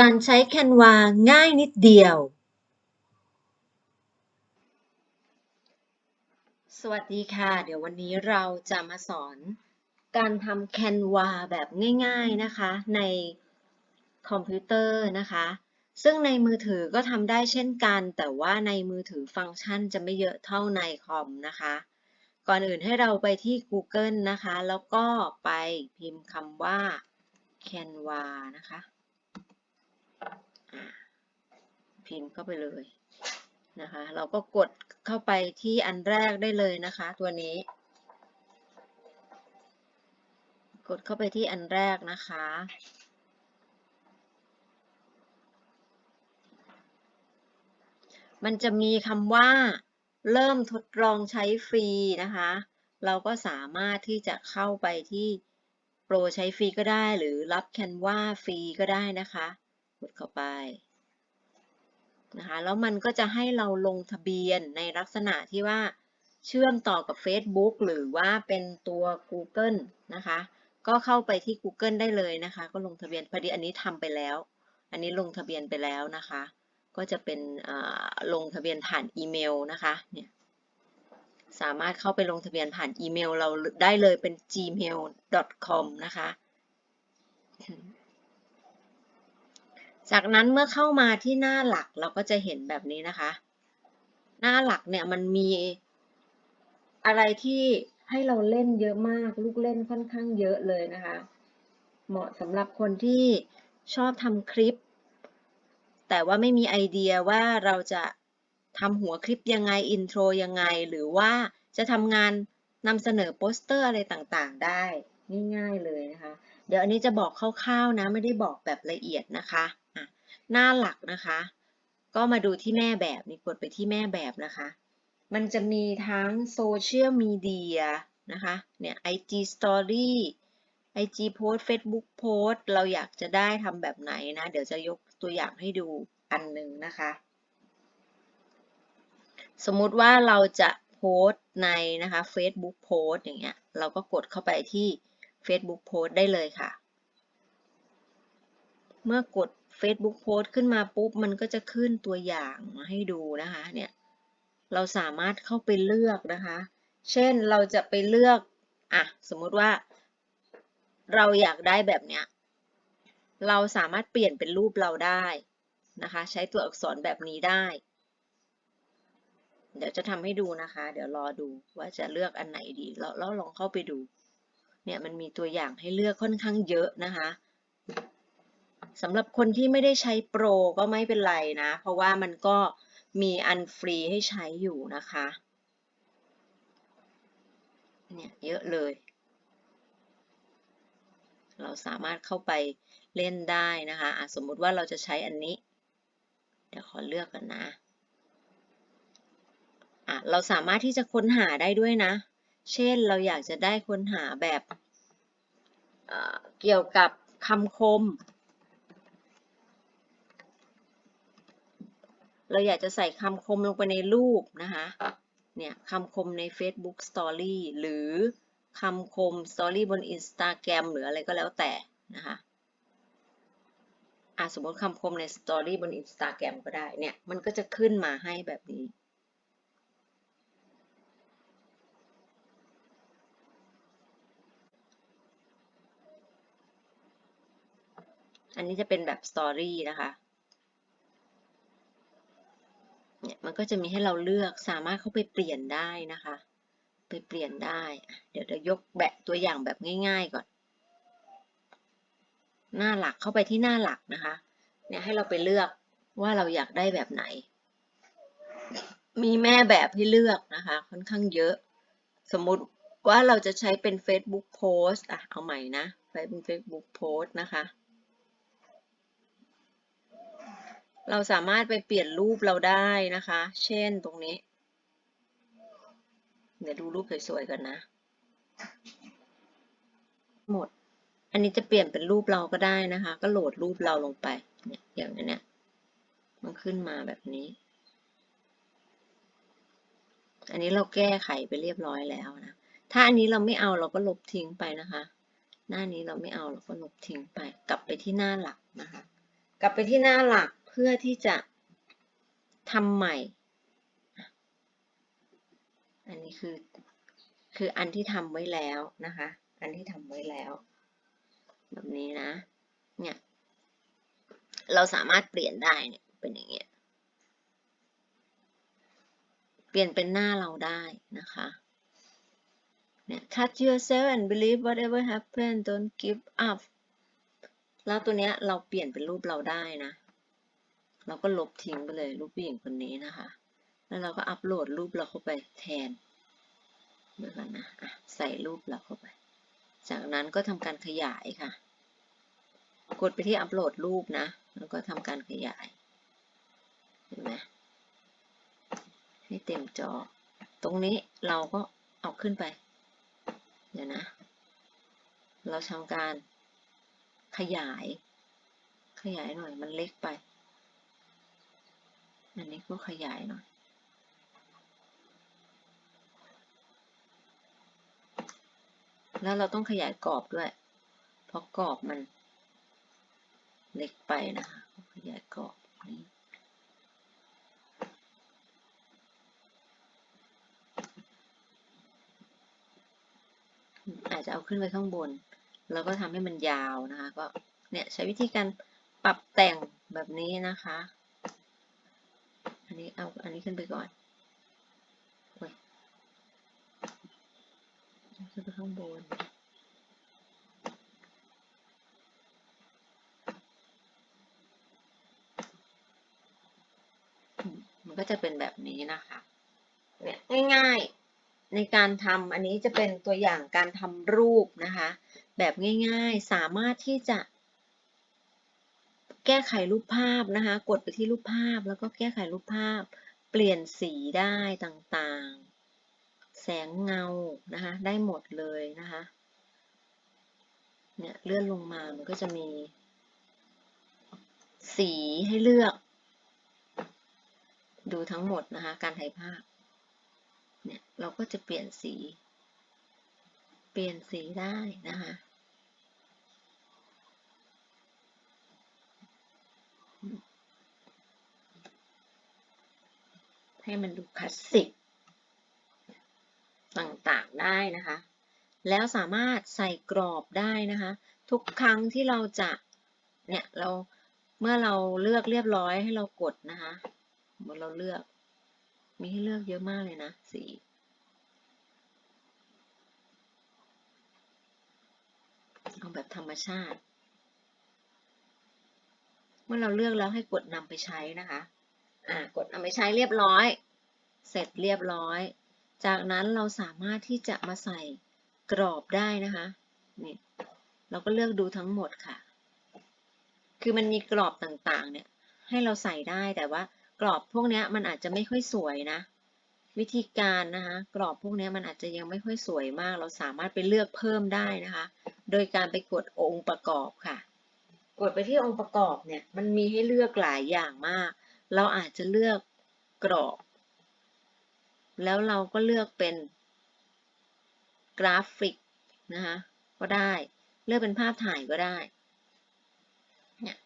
การใช้ Canva ง่ายนิดเดียว สวัสดีค่ะ เดี๋ยววันนี้เราจะมาสอนการทำ Canva แบบง่ายๆนะคะในคอมพิวเตอร์นะคะ ซึ่งในมือถือก็ทำได้เช่นกัน แต่ว่าในมือถือฟังก์ชันจะไม่เยอะเท่าในคอมนะคะ ก่อนอื่นให้เราไปที่ Google นะคะ แล้วก็ไปพิมพ์คำว่า Canva นะคะอ่า พิมพ์เข้าไปเลยนะคะ เราก็กดเข้าไปที่อันแรกได้เลยนะคะ ตัวนี้ กดเข้าไปที่อันแรกนะคะ มันจะมีคำว่าเริ่มทดลองใช้ฟรีนะคะ เราก็สามารถที่จะเข้าไปที่โปรใช้ฟรีก็ได้ หรือรับ Canva ฟรีก็ได้นะคะ กดเข้าไป นะคะแล้วมันก็จะให้เราลงทะเบียนในลักษณะที่ว่าเชื่อมต่อกับ Facebook หรือว่าเป็นตัว Google นะคะ ก็เข้าไปที่ Google ได้เลยนะคะ ก็ลงทะเบียนพอดีอันนี้ทำไปแล้ว อันนี้ลงทะเบียนไปแล้วนะคะ ก็จะเป็นลงทะเบียนผ่านอีเมลนะคะเนี่ยสามารถเข้าไปลงทะเบียนผ่านอีเมลเราได้เลยเป็น gmail.com นะคะ จากนั้นเมื่อเข้ามาที่หน้าหลักเราก็จะเห็นแบบนี้นะคะ หน้าหลักเนี่ยมันมีอะไรที่ให้เราเล่นเยอะมากลูกเล่นค่อนข้างเยอะเลยนะคะ เหมาะสำหรับคนที่ชอบทำคลิป แต่ว่าไม่มีไอเดียว่าเราจะทำหัวคลิปยังไงอินโทรยังไง หรือว่าจะทำงานนำเสนอโปสเตอร์อะไรต่างๆ ได้ง่ายๆเลยนะคะ เดี๋ยวอันนี้จะบอกคร่าวๆนะไม่ได้บอกแบบละเอียดนะคะ หน้าหลักนะคะ ก็มาดูที่แม่แบบนี่กดไปที่แม่แบบนะคะ มันจะมีทั้งโซเชียลมีเดียนะคะเนี่ย IG Story IG Post Facebook Post เราอยากจะได้ทำแบบไหนนะ เดี๋ยวจะยกตัวอย่างให้ดูอันหนึ่งนะคะ สมมุติว่าเราจะโพสต์ในนะคะ Facebook Post อย่างเงี้ยเราก็กดเข้าไปที่ Facebook Post ได้เลยค่ะ เมื่อกด Facebook Post ขึ้นมาปุ๊บ มันก็จะขึ้นตัวอย่างมาให้ดูนะคะเนี่ยเราสามารถเข้าไปเลือกนะคะ เช่นเราจะไปเลือกอะสมมติว่า เราอยากได้แบบเนี้ยเราสามารถเปลี่ยนเป็นรูปเราได้นะคะ ใช้ตัวอักษรแบบนี้ได้ เดี๋ยวจะทำให้ดูนะคะ เดี๋ยวรอดูว่าจะเลือกอันไหนดีแล้วลองเข้าไปดู เนี่ยมันมีตัวอย่างให้เลือกค่อนข้างเยอะนะคะ สำหรับคนที่ไม่ได้ใช้โปรก็ไม่เป็นไรนะ เพราะว่ามันก็มีอันฟรีให้ใช้อยู่นะคะ เนี่ยเยอะเลย เราสามารถเข้าไปเล่นได้นะคะะสมมุติว่าเราจะใช้อันนี้ เดี๋ยวขอเลือกกันนะะเราสามารถที่จะค้นหาได้ด้วยนะ เช่นเราอยากจะได้ค้นหาแบบเเกี่ยวกับคำคม เราอยากจะใส่คำคมลงไปในรูปนะคะเนี่ยคำคมใน Facebook Story หรือคำคม Story บน Instagram หรืออะไรก็แล้วแต่นะคะอะสมมติคำคมใน Story บน Instagram ก็ได้เนี่ยมันก็จะขึ้นมาให้แบบนี้อันนี้จะเป็นแบบ Story นะคะ เนี่ยมันก็จะมีให้เราเลือกสามารถเข้าไปเปลี่ยนได้นะคะ ไปเปลี่ยนได้ เดี๋ยวจะยกแบบตัวอย่างแบบง่าย ๆก่อน หน้าหลักเข้าไปที่หน้าหลักนะคะ เนี่ยให้เราไปเลือกว่าเราอยากได้แบบไหน มีแม่แบบให้เลือกนะคะ ค่อนข้างเยอะ สมมุติว่าเราจะใช้เป็น Facebook Post อะเอาใหม่นะไปเป็น Facebook Post นะคะ เราสามารถไปเปลี่ยนรูปเราได้นะคะ เช่นตรงนี้ เดี๋ยวดูรูปสวยๆกันนะ หมด อันนี้จะเปลี่ยนเป็นรูปเราก็ได้นะคะ ก็โหลดรูปเราลงไป เนี่ย อย่างนี้เนี่ย มันขึ้นมาแบบนี้ อันนี้เราแก้ไขไปเรียบร้อยแล้วนะ ถ้าอันนี้เราไม่เอาเราก็ลบทิ้งไปนะคะ หน้านี้เราไม่เอาเราก็ลบทิ้งไป กลับไปที่หน้าหลักนะคะ กลับไปที่หน้าหลัก พื่อที่จะทำใหม่ อันนี้คือ คืออันที่ทำไว้แล้วนะคะ อันที่ทำไว้แล้ว แบบนี้นะ เนี่ย เราสามารถเปลี่ยนได้เนี่ย เป็นอย่างเงี้ย เปลี่ยนเป็นหน้าเราได้นะคะ เนี่ย touch yourself and believe whatever happen don't give up แล้วตัวเนี้ยเราเปลี่ยนเป็นรูปเราได้นะ เราก็ลบทิ้งไปเลยรูปผู้หญิงคนนี้นะคะ แล้วเราก็อัปโหลดรูปเราเข้าไปแทนเดี๋ยวกันนะอะใส่รูปเราเข้าไป จากนั้นก็ทำการขยายค่ะ กดไปที่อัปโหลดรูปนะ แล้วก็ทำการขยาย เห็นไหมให้เต็มจอ ตรงนี้เราก็เอาขึ้นไป เดี๋ยวนะ เราทำการขยาย ขยายหน่อยมันเล็กไป อันนี้ก็ขยายหน่อยแล้วเราต้องขยายกรอบด้วย เพราะกรอบมันเล็กไปนะคะขยายกรอบนี้อาจจะเอาขึ้นไปข้างบน แล้วก็ทำให้มันยาวนะคะ ก็เนี่ยใช้วิธีการปรับแต่งแบบนี้นะคะ นนี้เอาอันนี้ขึ้นไปก่อนโอ้ยขึ้นไปข้างบนมันก็จะเป็นแบบนี้นะคะเนี่ยง่ายๆในการทำอันนี้จะเป็นตัวอย่างการทำรูปนะคะ แบบง่ายๆ สามารถที่จะ แก้ไขรูปภาพนะคะ กดไปที่รูปภาพแล้วก็แก้ไขรูปภาพ เปลี่ยนสีได้ต่างๆ แสงเงานะคะ ได้หมดเลยนะคะ เนี่ยเลื่อนลงมา มันก็จะมี สีให้เลือก ดูทั้งหมดนะคะ การถ่ายภาพ เนี่ยเราก็จะเปลี่ยนสี เปลี่ยนสีได้นะคะ ให้มันดูคลาสสิกต่างๆได้นะคะ แล้วสามารถใส่กรอบได้นะคะ ทุกครั้งที่เราจะเนี่ยเราเมื่อเราเลือกเรียบร้อยให้เรากดนะคะเมื่อเราเลือก มีให้เลือกเยอะมากเลยนะสีเอาแบบธรรมชาติ เมื่อเราเลือกแล้วให้กดนำไปใช้นะคะ อ่ากดนำไปใช้เรียบร้อย เสร็จเรียบร้อย จากนั้นเราสามารถที่จะมาใส่กรอบได้นะคะนี่เราก็เลือกดูทั้งหมดค่ะ คือมันมีกรอบต่างๆ เนี่ยให้เราใส่ได้แต่ว่ากรอบพวกนี้มันอาจจะไม่ค่อยสวยนะ วิธีการนะคะกรอบพวกนี้มันอาจจะยังไม่ค่อยสวยมาก เราสามารถไปเลือกเพิ่มได้นะคะ โดยการไปกดองค์ประกอบค่ะ กดไปที่องค์ประกอบเนี่ยมันมีให้เลือกหลายอย่างมาก เราอาจจะเลือกกรอบ แล้วเราก็เลือกเป็นกราฟิกนะคะก็ได้เลือกเป็นภาพถ่ายก็ได้เนี่ย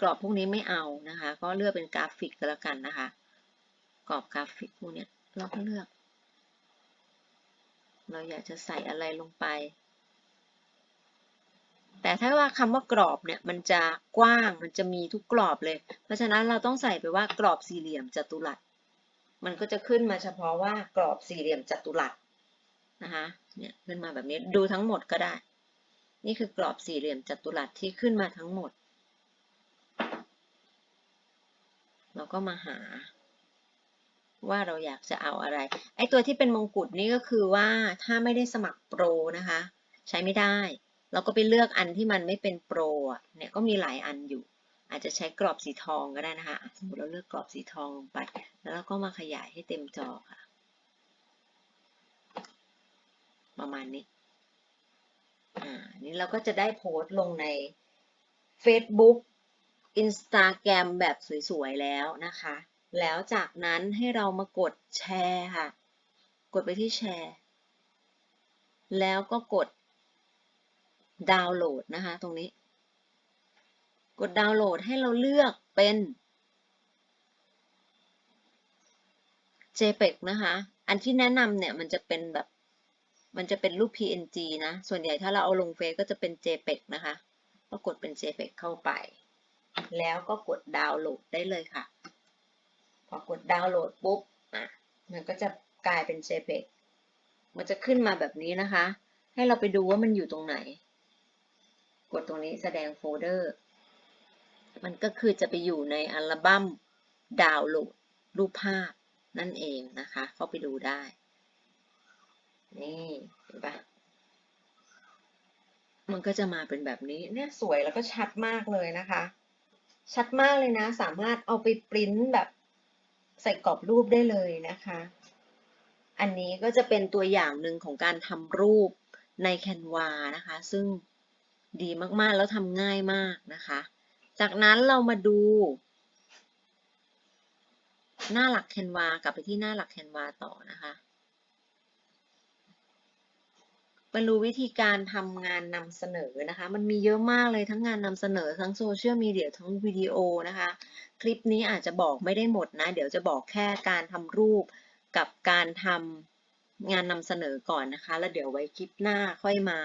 กรอบพวกนี้ไม่เอานะคะ ก็เลือกเป็นกราฟิกก็แล้วกันนะคะ กรอบกราฟิกพวกนี้เราก็เลือก เราอยากจะใส่อะไรลงไป แต่ถ้าว่าคำว่ากรอบเนี่ยมันจะกว้างมันจะมีทุกกรอบเลย เพราะฉะนั้นเราต้องใส่ไปว่ากรอบสี่เหลี่ยมจัตุรัส มันก็จะขึ้นมาเฉพาะว่ากรอบสี่เหลี่ยมจัตุรัสนะคะเนี่ยขึ้นมาแบบนี้ดูทั้งหมดก็ได้ นี่คือกรอบสี่เหลี่ยมจัตุรัสที่ขึ้นมาทั้งหมด เราก็มาหาว่าเราอยากจะเอาอะไร ไอตัวที่เป็นมงกุฎนี่ก็คือว่าถ้าไม่ได้สมัครโปรนะคะ ใช้ไม่ได้ เราก็ไปเลือกอันที่มันไม่เป็นโปรอะเนี่ยก็มีหลายอันอยู่ อาจจะใช้กรอบสีทองก็ได้นะคะ สมมติเราเลือกกรอบสีทองลงไป แล้วเราก็มาขยายให้เต็มจอค่ะ ประมาณนี้ อ่า นี่เราก็จะได้โพสต์ลงใน Facebook Instagram แบบสวยๆแล้วนะคะ แล้วจากนั้นให้เรามากดแชร์ค่ะ กดไปที่แชร์ แล้วก็กด ดาวน์โหลดนะคะ ตรงนี้ กดดาวน์โหลดให้เราเลือกเป็น JPEG นะคะ อันที่แนะนำเนี่ยมันจะเป็นแบบ มันจะเป็นรูป PNG นะ ส่วนใหญ่ถ้าเราเอาลงเฟซก็จะเป็น JPEG นะคะ ก็กดเป็น JPEG เข้าไป แล้วก็กดดาวน์โหลดได้เลยค่ะ พอกดดาวน์โหลดปุ๊บ อะ มันก็จะกลายเป็น JPEG มันจะขึ้นมาแบบนี้นะคะ ให้เราไปดูว่ามันอยู่ตรงไหน กดตรงนี้แสดงโฟลเดอร์ มันก็คือจะไปอยู่ในอัลบั้มดาวน์โหลดรูปภาพนั่นเองนะคะ เข้าไปดูได้ นี่เห็นปะมันก็จะมาเป็นแบบนี้ เนี่ยสวยแล้วก็ชัดมากเลยนะคะ ชัดมากเลยนะ สามารถเอาไปปริ้นแบบใส่กรอบรูปได้เลยนะคะ อันนี้ก็จะเป็นตัวอย่างหนึ่งของการทำรูปใน Canva นะคะ ซึ่ง ดีมากๆ แล้วทำง่ายมากนะคะ จากนั้นเรามาดู หน้าหลัก Canva กลับไปที่หน้าหลัก Canva ต่อนะคะมารู้วิธีการทำงานนำเสนอนะคะ มันมีเยอะมากเลยทั้งงานนำเสนอทั้งโซเชียลมีเดียทั้งวิดีโอนะคะ คลิปนี้อาจจะบอกไม่ได้หมดนะ เดี๋ยวจะบอกแค่การทำรูปกับการทำงานนำเสนอก่อนนะคะ แล้วเดี๋ยวไว้คลิปหน้าค่อยมา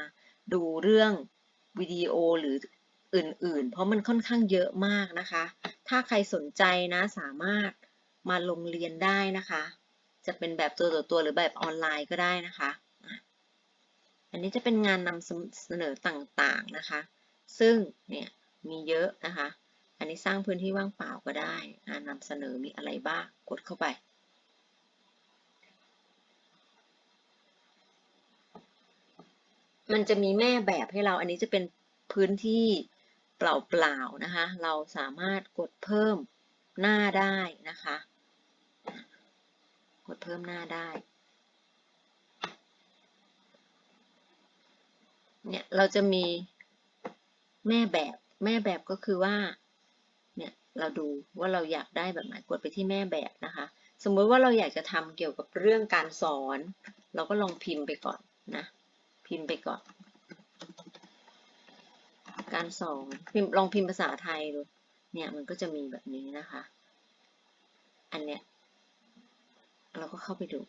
ดูเรื่อง วิดีโอหรืออื่นๆ เพราะมันค่อนข้างเยอะมากนะคะ ถ้าใครสนใจนะสามารถมาลงเรียนได้นะคะ จะเป็นแบบตัวต่อตัวหรือแบบออนไลน์ก็ได้นะคะ อันนี้จะเป็นงานนำเสนอต่างๆนะคะ ซึ่งเนี่ยมีเยอะนะคะ อันนี้สร้างพื้นที่ว่างเปล่าก็ได้ งานนำเสนอมีอะไรบ้าง กดเข้าไป มันจะมีแม่แบบให้เราอันนี้จะเป็นพื้นที่เปล่าๆนะคะ เราสามารถกดเพิ่มหน้าได้นะคะ กดเพิ่มหน้าได้เนี่ยเราจะมีแม่แบบแม่แบบก็คือว่าเนี่ยเราดูว่าเราอยากได้แบบไหนกดไปที่แม่แบบนะคะ สมมติว่าเราอยากจะทำเกี่ยวกับเรื่องการสอน เราก็ลองพิมพ์ไปก่อนนะ พิมพ์ไปก่อน การสอนพิมพ์ลองพิมพ์ภาษาไทยดู เนี่ยมันก็จะมีแบบนี้นะคะ อันเนี้ยเราก็เข้าไปดู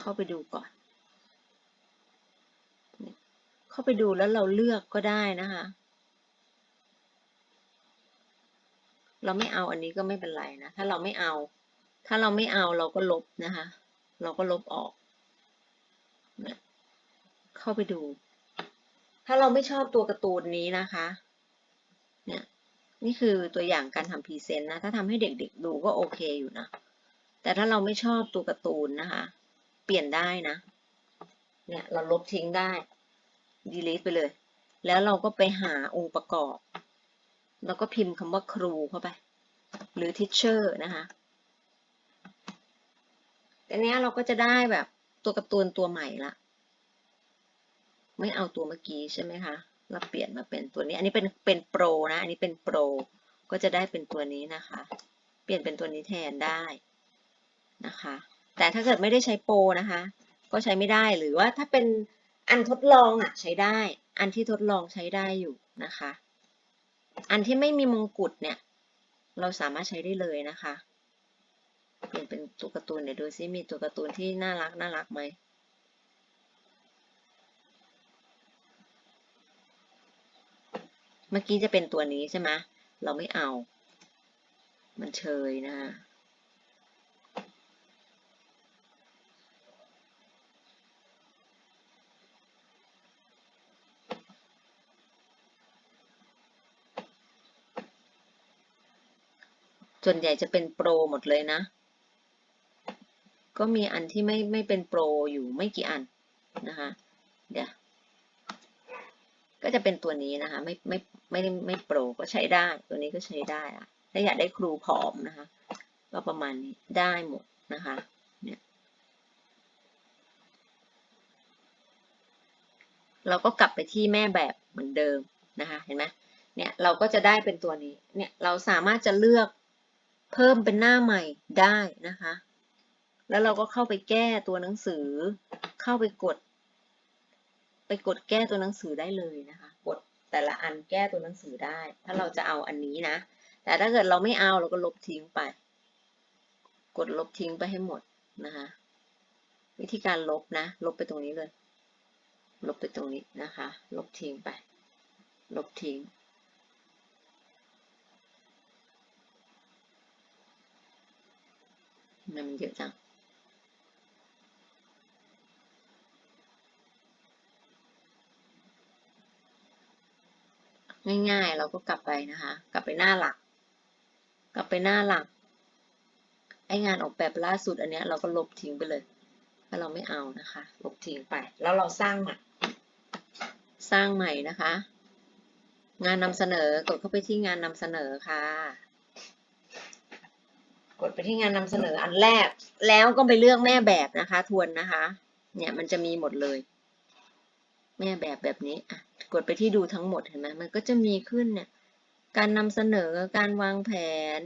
เข้าไปดูก่อน เข้าไปดูแล้วเราเลือกก็ได้นะคะ เราไม่เอาอันนี้ก็ไม่เป็นไรนะ ถ้าเราไม่เอา ถ้าเราไม่เอาเราก็ลบนะคะ เราก็ลบออก เข้าไปดู ถ้าเราไม่ชอบตัวการ์ตูนนี้นะคะ เนี่ยนี่คือตัวอย่างการทำพรีเซนต์นะ ถ้าทำให้เด็กๆดูก็โอเคอยู่นะ แต่ถ้าเราไม่ชอบตัวการ์ตูนนะคะ เปลี่ยนได้นะ เนี่ยเราลบทิ้งได้ delete ไปเลย แล้วเราก็ไปหาองค์ประกอบ แล้วก็พิมพ์คำว่าครูเข้าไป หรือ teacher นะคะแต่เนี้ยเราก็จะได้แบบ ตัวการ์ตูนตัวใหม่ละ ไม่เอาตัวเมื่อกี้ใช่ไหมคะ เราเปลี่ยนมาเป็นตัวนี้ อันนี้เป็นเป็นโปรนะ อันนี้เป็นโปร ก็จะได้เป็นตัวนี้นะคะ เปลี่ยนเป็นตัวนี้แทนได้นะคะ แต่ถ้าเกิดไม่ได้ใช้โปรนะคะ ก็ใช้ไม่ได้ หรือว่าถ้าเป็นอันทดลองอะใช้ได้ อันที่ทดลองใช้ได้อยู่นะคะ อันที่ไม่มีมงกุฎเนี่ย เราสามารถใช้ได้เลยนะคะ ปลี่ยนเป็นตัวการ์ตูนเดี๋ยวดูซิมีตัวการ์ตูนที่น่ารักน่ารักไหมเมื่อกี้จะเป็นตัวนี้ใช่ไหมเราไม่เอา มันเชยนะคะส่วนใหญ่จะเป็นโปรหมดเลยนะ ก็มีอันที่ไม่ไม่เป็นโปรอยู่ไม่กี่อันนะคะเดี๋ยวก็จะเป็นตัวนี้นะคะ ไม่ไม่ไม่ได้ไม่โปรก็ใช้ได้ ตัวนี้ก็ใช้ได้อะถ้าอยากได้ครูผอมนะคะ ก็ประมาณนี้ได้หมดนะคะเนี่ยเราก็กลับไปที่แม่แบบเหมือนเดิมนะคะเห็นไหมเนี่ยเราก็จะได้เป็นตัวนี้เนี่ยเราสามารถจะเลือกเพิ่มเป็นหน้าใหม่ได้นะคะ แล้วเราก็เข้าไปแก้ตัวหนังสือ เข้าไปกด ไปกดแก้ตัวหนังสือได้เลยนะคะ กดแต่ละอันแก้ตัวหนังสือได้ ถ้าเราจะเอาอันนี้นะ แต่ถ้าเกิดเราไม่เอาเราก็ลบทิ้งไป กดลบทิ้งไปให้หมดนะคะ วิธีการลบนะ ลบไปตรงนี้เลย ลบไปตรงนี้นะคะ ลบทิ้งไป ลบทิ้งมันเยอะจัง ง่ายๆ เราก็กลับไปนะคะ กลับไปหน้าหลัก กลับไปหน้าหลัก ไองานออกแบบล่าสุดอันเนี้ยเราก็ลบทิ้งไปเลย ถ้าเราไม่เอานะคะ ลบทิ้งไป แล้วเราสร้างใหม่ สร้างใหม่นะคะ งานนำเสนอกดเข้าไปที่งานนำเสนอค่ะ กดไปที่งานนำเสนออันแรก แล้วก็ไปเลือกแม่แบบนะคะ ทวนนะคะ เนี่ยมันจะมีหมดเลย แม่แบบแบบนี้อะ กดไปที่ดูทั้งหมดเห็นไหมมันก็จะมีขึ้นเนี่ย การนำเสนอการวางแผน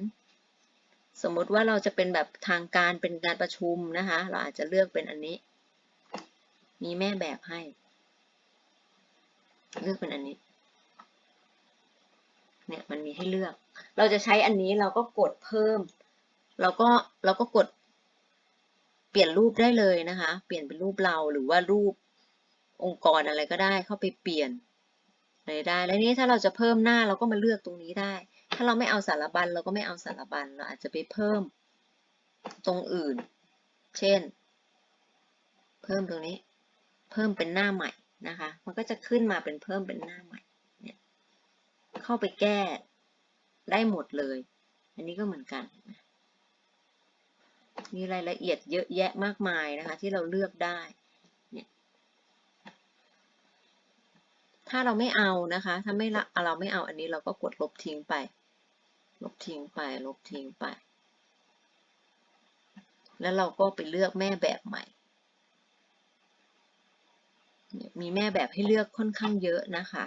สมมติว่าเราจะเป็นแบบทางการเป็นการประชุมนะคะ เราอาจจะเลือกเป็นอันนี้ มีแม่แบบให้ เลือกเป็นอันนี้ เนี่ยมันมีให้เลือก เราจะใช้อันนี้เราก็กดเพิ่ม เราก็เราก็กดเปลี่ยนรูปได้เลยนะคะ เปลี่ยนเป็นรูปเราหรือว่ารูปองค์กรอะไรก็ได้เข้าไปเปลี่ยน อะไรได้ แล้วนี้ถ้าเราจะเพิ่มหน้าเราก็มาเลือกตรงนี้ได้ ถ้าเราไม่เอาสารบัญเราก็ไม่เอาสารบัญเราอาจจะไปเพิ่มตรงอื่น เช่น เพิ่มตรงนี้ เพิ่มเป็นหน้าใหม่นะคะ มันก็จะขึ้นมาเป็นเพิ่มเป็นหน้าใหม่ เนี่ย เข้าไปแก้ได้หมดเลย อันนี้ก็เหมือนกัน มีรายละเอียดเยอะแยะมากมายนะคะ ที่เราเลือกได้ เนี่ย ถ้าเราไม่เอานะคะ ถ้าไม่ละเราไม่เอาอันนี้เราก็กดลบทิ้งไป ลบทิ้งไป ลบทิ้งไป แล้วเราก็ไปเลือกแม่แบบใหม่ มีแม่แบบให้เลือกค่อนข้างเยอะนะคะ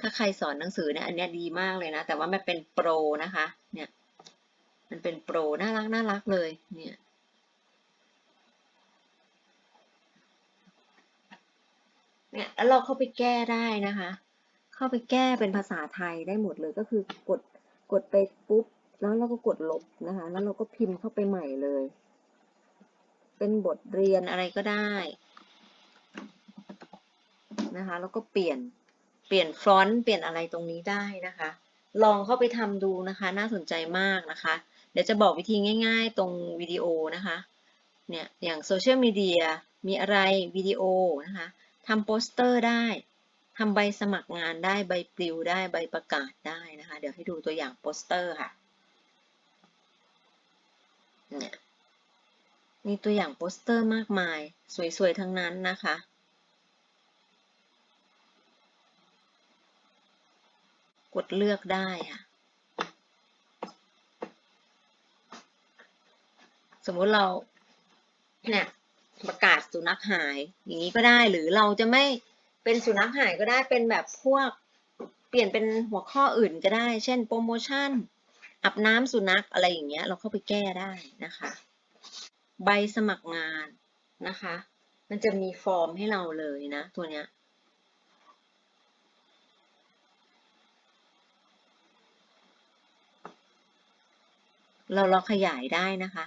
ถ้าใครสอนหนังสือเนี่ยอันนี้ดีมากเลยนะ แต่ว่ามันเป็นโปรนะคะ เนี่ย มันเป็นโปรน่ารักน่ารักเลย เนี่ย เนี่ยแล้วเราเข้าไปแก้ได้นะคะ เข้าไปแก้เป็นภาษาไทยได้หมดเลยก็คือกดกดไปปุ๊บแล้วเราก็กดลบนะคะ แล้วเราก็พิมพ์เข้าไปใหม่เลย เป็นบทเรียนอะไรก็ได้นะคะ แล้วก็เปลี่ยนเปลี่ยนฟอนต์เปลี่ยนอะไรตรงนี้ได้นะคะ ลองเข้าไปทำดูนะคะ น่าสนใจมากนะคะ เดี๋ยวจะบอกวิธีง่าย ๆ ตรงวิดีโอนะคะ เนี่ย อย่างโซเชียลมีเดียมีอะไรวิดีโอนะคะ ทำโปสเตอร์ได้ทำใบสมัครงานได้ใบปลิวได้ใบประกาศได้นะคะ เดี๋ยวให้ดูตัวอย่างโปสเตอร์ค่ะเนี่ยมีตัวอย่างโปสเตอร์มากมาย สวยๆ ทั้งนั้นนะคะ กดเลือกได้ค่ะสมมุติเราเนี่ย ประกาศสุนัขหาย อย่างนี้ก็ได้หรือเราจะไม่เป็นสุนัขหายก็ได้เป็นแบบพวกเปลี่ยนเป็นหัวข้ออื่นก็ได้ เช่นโปรโมชั่นอาบน้ำสุนัขอะไรอย่างเงี้ย เราเข้าไปแก้ได้นะคะ ใบสมัครงานนะคะ มันจะมีฟอร์มให้เราเลยนะตัวเนี้ยเราเราขยายได้นะคะ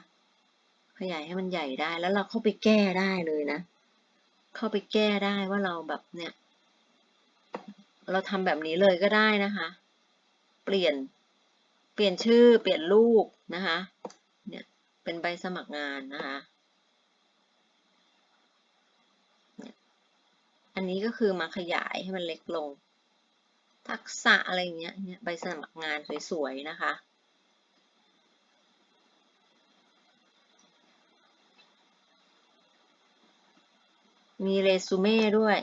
ขยายให้มันใหญ่ได้แล้วเราเข้าไปแก้ได้เลยนะ เข้าไปแก้ได้ว่าเราแบบเนี่ย เราทำแบบนี้เลยก็ได้นะคะ เปลี่ยนเปลี่ยนชื่อเปลี่ยนรูปนะคะ เนี่ยเป็นใบสมัครงานนะคะอันนี้ก็คือมาขยายให้มันเล็กลง ทักษะอะไรเงี้ยเนี่ยใบสมัครงานสวยๆนะคะ มีเรซูเม่ด้วย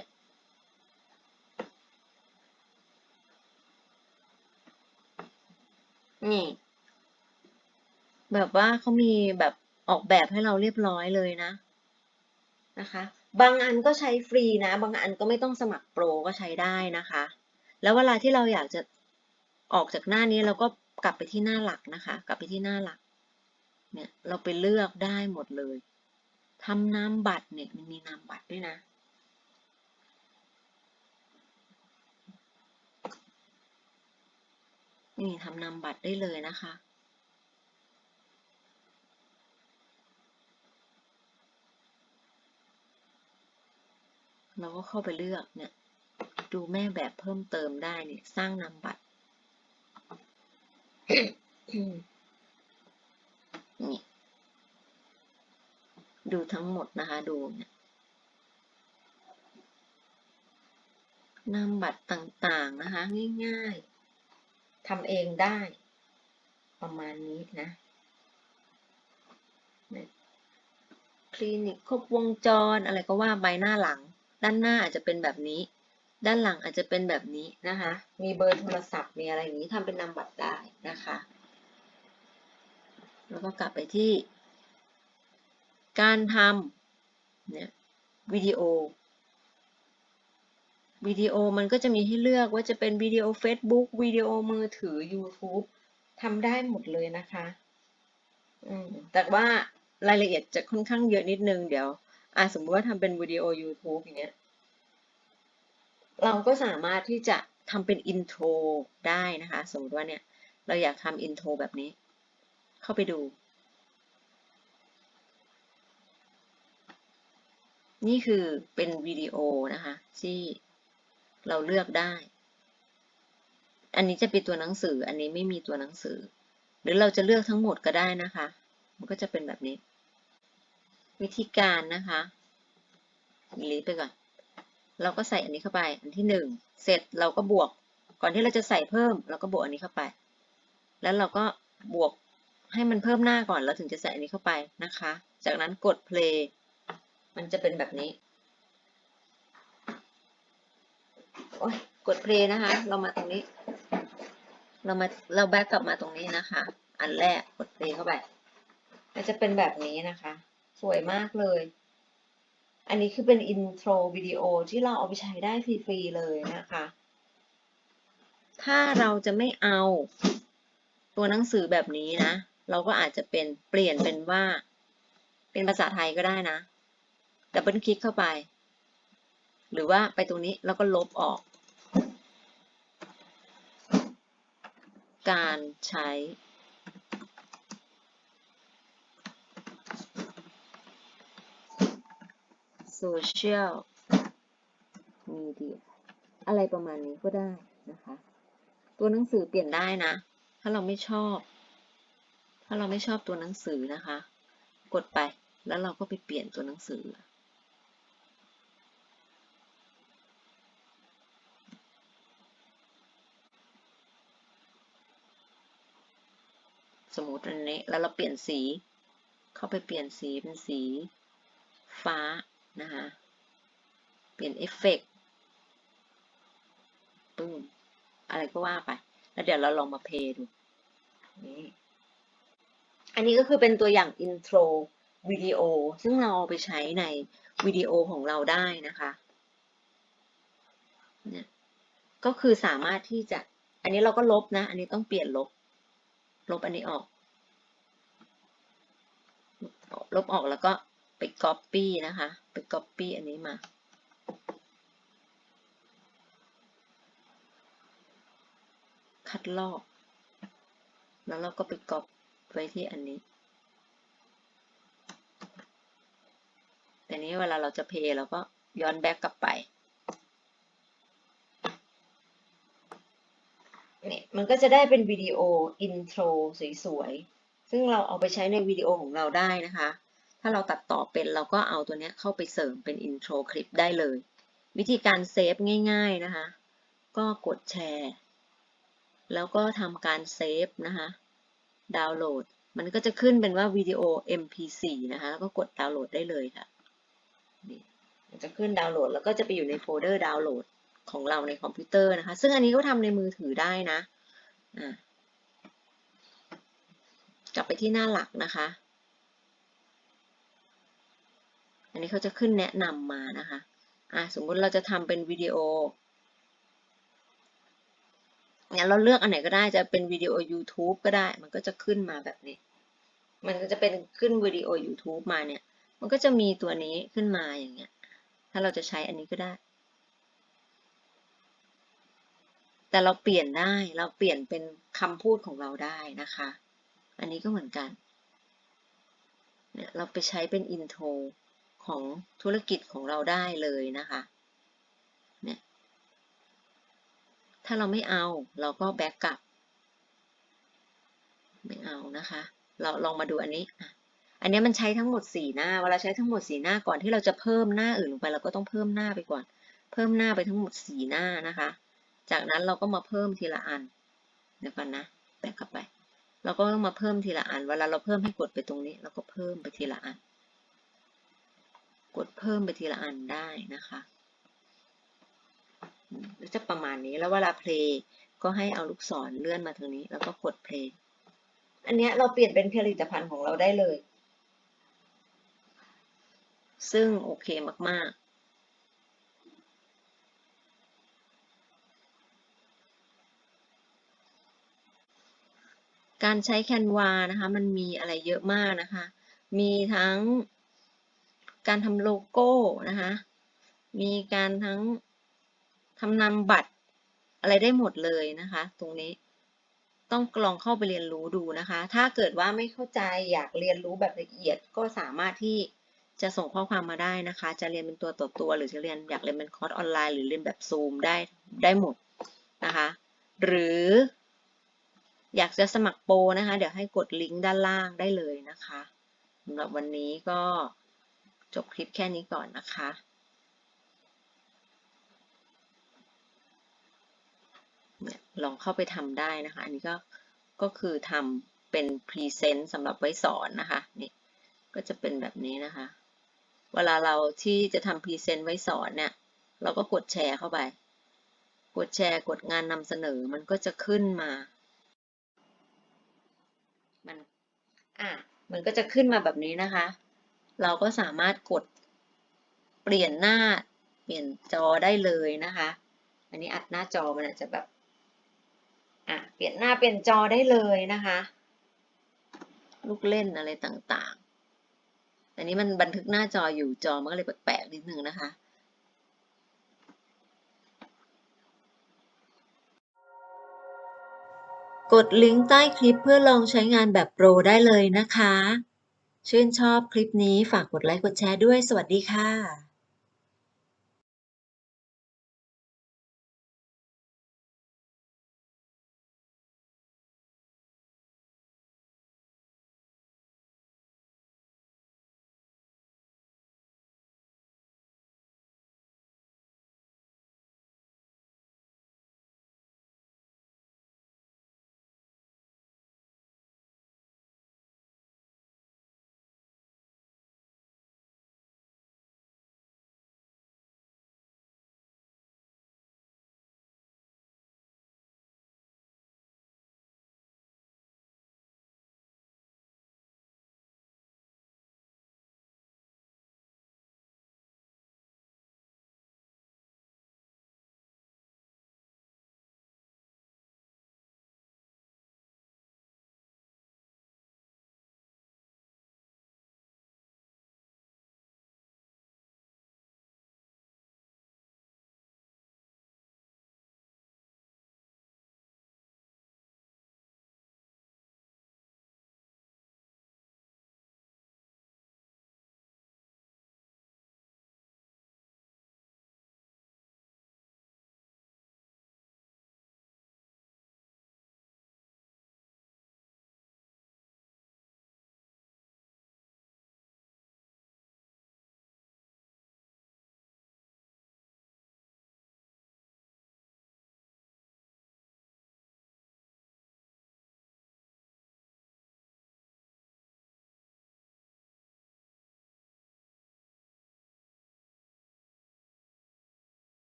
นี่ แบบว่าเขามีแบบออกแบบให้เราเรียบร้อยเลยนะ นะคะ บางอันก็ใช้ฟรีนะ บางอันก็ไม่ต้องสมัครโปรก็ใช้ได้นะคะ แล้วเวลาที่เราอยากจะออกจากหน้านี้เราก็กลับไปที่หน้าหลักนะคะ กลับไปที่หน้าหลัก เนี่ย เราไปเลือกได้หมดเลย ทำนามบัตรเนี่ยมันมีนามบัตรด้วยนะ นี่ทำนามบัตรได้เลยนะคะเราก็เข้าไปเลือกเนี่ย ดูแม่แบบเพิ่มเติมได้เนี่ยสร้างนามบัตรนี่ ดูทั้งหมดนะคะดูเนี่ยนำบัตรต่างๆนะคะง่ายๆทำเองได้ ประมาณนี้นะคลินิกครบวงจรอะไรก็ว่าใบหน้าหลัง ด้านหน้าอาจจะเป็นแบบนี้ ด้านหลังอาจจะเป็นแบบนี้นะคะ มีเบอร์โทรศัพท์มีอะไรอย่างนี้ทำเป็นนามบัตรได้นะคะ แล้วก็กลับไปที่ การทำเนี่ยวิดีโอวิดีโอมันก็จะมีให้เลือกว่าจะเป็นวิดีโอ Facebook วิดีโอมือถือ YouTube ทำได้หมดเลยนะคะแต่ว่ารายละเอียดจะค่อนข้างเยอะนิดนึงเดี๋ยวอ่าสมมติว่าทำเป็นวิดีโอ YouTube อย่างเงี้ย เราก็สามารถที่จะทำเป็นอินโทรได้นะคะ สมมติว่าเนี่ย เราอยากทำอินโทรแบบนี้ เข้าไปดู นี่คือเป็นวิดีโอนะคะที่เราเลือกได้ อันนี้จะเป็นตัวหนังสือ อันนี้ไม่มีตัวหนังสือ หรือเราจะเลือกทั้งหมดก็ได้นะคะ มันก็จะเป็นแบบนี้ วิธีการนะคะลีไปก่อน เราก็ใส่อันนี้เข้าไป อันที่หนึ่ง เสร็จเราก็บวก ก่อนที่เราจะใส่เพิ่ม เราก็บวกอันนี้เข้าไป แล้วเราก็บวกให้มันเพิ่มหน้าก่อนแล้วถึงจะใส่อันนี้เข้าไปนะคะ จากนั้นกด play มันจะเป็นแบบนี้ โอ้ยกด play นะคะ เรามาตรงนี้ เรามา เราแบ็กกลับมาตรงนี้นะคะ อันแรกกด play เข้าไป มันจะเป็นแบบนี้นะคะ สวยมากเลย อันนี้คือเป็นอินโทรวิดีโอที่เราเอาไปใช้ได้ฟรีๆเลยนะคะ ถ้าเราจะไม่เอาตัวหนังสือแบบนี้นะ เราก็อาจจะเป็นเปลี่ยนเป็นว่า เป็นภาษาไทยก็ได้นะ ดับเบิลคลิกเข้าไป หรือว่าไปตรงนี้แล้วก็ลบออก การใช้โซเชียลมีเดียอะไรประมาณนี้ก็ได้นะคะ ตัวหนังสือเปลี่ยนได้นะ ถ้าเราไม่ชอบ ถ้าเราไม่ชอบตัวหนังสือนะคะ กดไปแล้วเราก็ไปเปลี่ยนตัวหนังสือ มมติอันนี้ แล้วเราเปลี่ยนสี เข้าไปเปลี่ยนสีเป็นสี ฟ้านะคะ เปลี่ยนเอฟเฟกต์ปึ้งอะไรก็ว่าไป แล้วเดี๋ยวเราลองมาเพย์ดูนี่อันนี้ก็คือเป็นตัวอย่างอินโทรวิดีโอ ซึ่งเราเอาไปใช้ในวิดีโอของเราได้นะคะเนี่ยก็คือสามารถที่จะ อันนี้เราก็ลบนะ อันนี้ต้องเปลี่ยนลบ ลบอันนี้ออก ลบออกแล้วก็ไป Copy นะคะ ไป Copy อันนี้มาคัดลอก แล้วเราก็ไปก๊อปไว้ที่อันนี้ แต่นี้เวลาเราจะเพย์เราก็ย้อนแบ็กกลับไป เนี่ยมันก็จะได้เป็นวิดีโออินโทรสวยๆ ซึ่งเราเอาไปใช้ในวิดีโอของเราได้นะคะ ถ้าเราตัดต่อเป็นเราก็เอาตัวนี้เข้าไปเสริมเป็นอินโทรคลิปได้เลย วิธีการเซฟง่ายๆนะคะ ก็กดแชร์ แล้วก็ทำการเซฟนะคะ ดาวน์โหลด มันก็จะขึ้นเป็นว่าวิดีโอ mp4 นะคะ แล้วก็กดดาวน์โหลดได้เลยค่ะนี่มันจะขึ้นดาวน์โหลด แล้วก็จะไปอยู่ในโฟลเดอร์ดาวน์โหลด ของเราในคอมพิวเตอร์นะคะ ซึ่งอันนี้ก็ทำในมือถือได้นะอ่ากลับไปที่หน้าหลักนะคะ อันนี้เขาจะขึ้นแนะนำมานะคะอ่าสมมุติเราจะทำเป็นวิดีโอเนี่ยเราเลือกอันไหนก็ได้จะเป็นวิดีโอ YouTube ก็ได้ มันก็จะขึ้นมาแบบนี้ มันก็จะเป็นขึ้นวิดีโอ YouTube มาเนี่ย มันก็จะมีตัวนี้ขึ้นมาอย่างเงี้ย ถ้าเราจะใช้อันนี้ก็ได้ แต่เราเปลี่ยนได้เราเปลี่ยนเป็นคำพูดของเราได้นะคะ อันนี้ก็เหมือนกันเนี่ยเราไปใช้เป็นอินโทรของธุรกิจของเราได้เลยนะคะเนี่ยถ้าเราไม่เอาเราก็แบ็กกลับ ไม่เอานะคะ เราลองมาดูอันนี้อันนี้มันใช้ทั้งหมดสี่หน้า เวลาใช้ทั้งหมดสี่หน้าก่อนที่เราจะเพิ่มหน้าอื่นลงไปเราก็ต้องเพิ่มหน้าไปก่อน เพิ่มหน้าไปทั้งหมดสี่หน้านะคะ จากนั้นเราก็มาเพิ่มทีละอัน เดี๋ยวก่อนนะ แบกกลับไป เราก็ต้องมาเพิ่มทีละอัน เวลาเราเพิ่มให้กดไปตรงนี้ เราก็เพิ่มไปทีละอัน กดเพิ่มไปทีละอันได้นะคะแล้วจะประมาณนี้ แล้วเวลาเพลงก็ให้เอาลูกศรเลื่อนมาทางนี้ แล้วก็กดเพลงอันนี้เราเปลี่ยนเป็นผลิตภัณฑ์ของเราได้เลย ซึ่งโอเคมาก ๆ การใช้แคนวานะคะ มันมีอะไรเยอะมากนะคะ มีทั้งการทำโลโก้นะคะ มีการทั้งทำนามบัตรอะไรได้หมดเลยนะคะ ตรงนี้ต้องลองเข้าไปเรียนรู้ดูนะคะ ถ้าเกิดว่าไม่เข้าใจอยากเรียนรู้แบบละเอียดก็สามารถที่จะส่งข้อความมาได้นะคะ จะเรียนเป็นตัวต่อตัวหรือจะเรียนอยากเรียนเป็นคอร์สออนไลน์หรือเรียนแบบซูมได้ได้หมดนะคะ หรือ อยากจะสมัครโปรนะคะ เดี๋ยวให้กดลิงก์ด้านล่างได้เลยนะคะสำหรับวันนี้ก็จบคลิปแค่นี้ก่อนนะคะเนี่ยลองเข้าไปทำได้นะคะ อันนี้ก็ก็คือทำเป็นพรีเซนต์สำหรับไว้สอนนะคะนี่ก็จะเป็นแบบนี้นะคะ เวลาเราที่จะทำพรีเซนต์ไว้สอนเนี่ย เราก็กดแชร์เข้าไป กดแชร์กดงานนำเสนอมันก็จะขึ้นมา มัน อะมันก็จะขึ้นมาแบบนี้นะคะ เราก็สามารถกดเปลี่ยนหน้าเปลี่ยนจอได้เลยนะคะ อันนี้อัดหน้าจอมันอาจจะแบบอะเปลี่ยนหน้าเปลี่ยนจอได้เลยนะคะ ลูกเล่นอะไรต่างๆ อันนี้มันบันทึกหน้าจออยู่จอมันก็เลยแปลกๆนิดนึงนะคะ กดลิงก์ใต้คลิปเพื่อลองใช้งานแบบโปรได้เลยนะคะ ชื่นชอบคลิปนี้ฝากกดไลค์กดแชร์ด้วย สวัสดีค่ะ